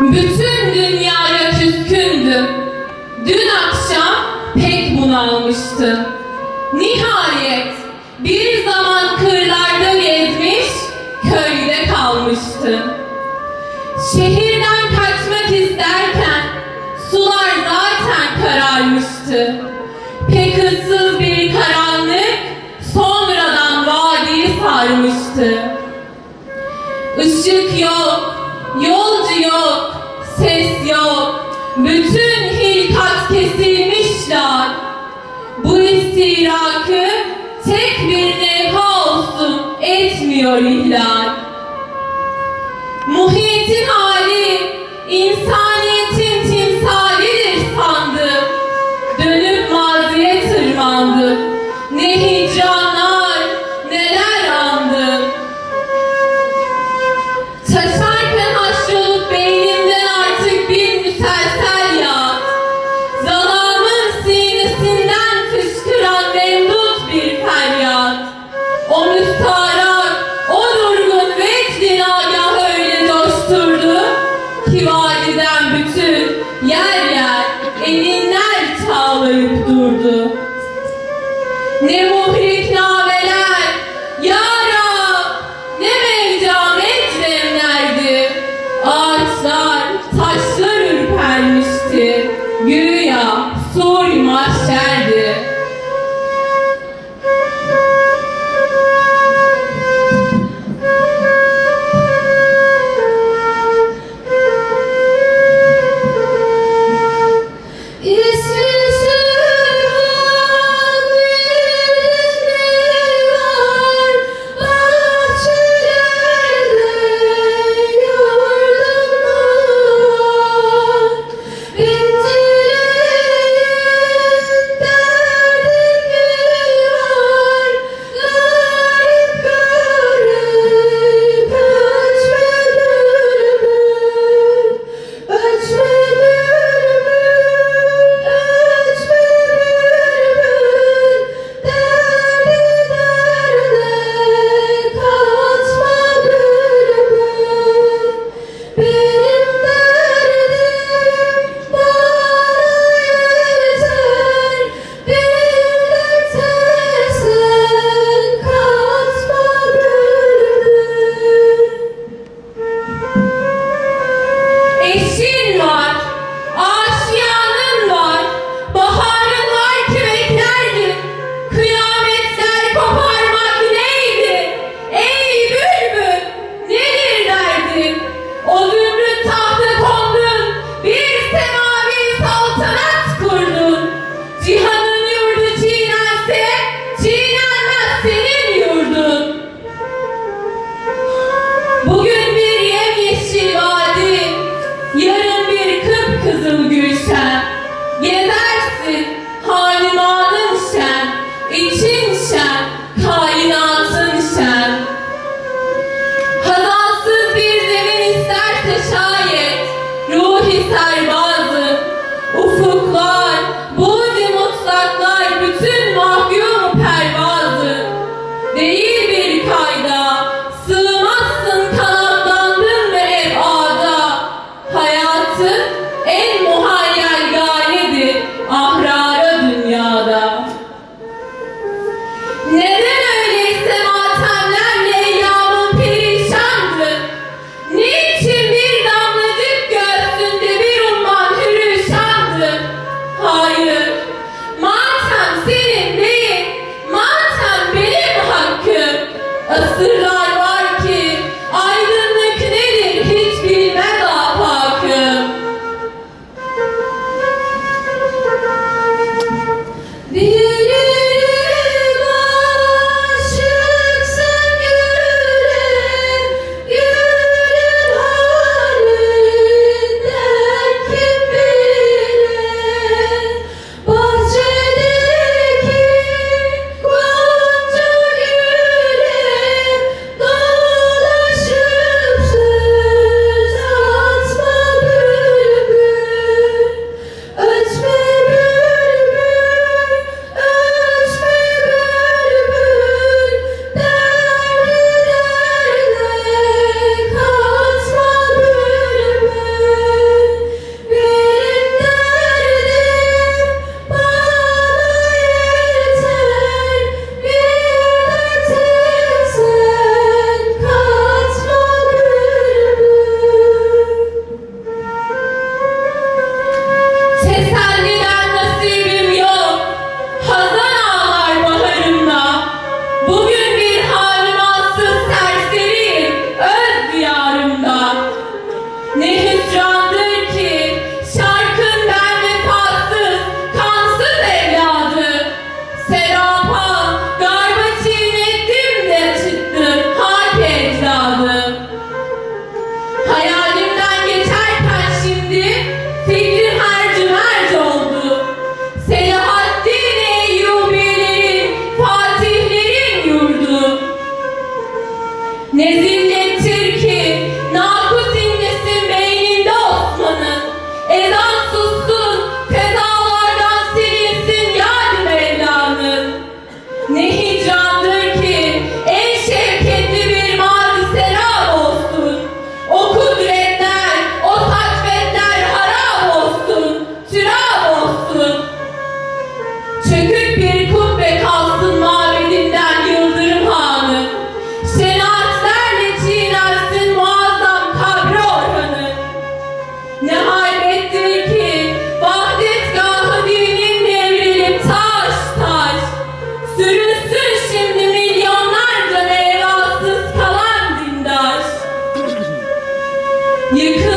Bütün dünyaya küskündüm. Dün akşam pek bunalmıştı. Nihayet bir zaman kırlarda gezmiş, köyde kalmıştı. Şehirden kaçmak isterken sular zaten kararmıştı. Pek ıssız bir karanlık sonradan vadiyi sarmıştı. Işık yok, Yolcu yok, ses yok. Bütün hilkat kesilmişler. Bu istirakı tek bir nevha olsun etmiyor ihlal. Muhitin hali Nemo glória. necessário. You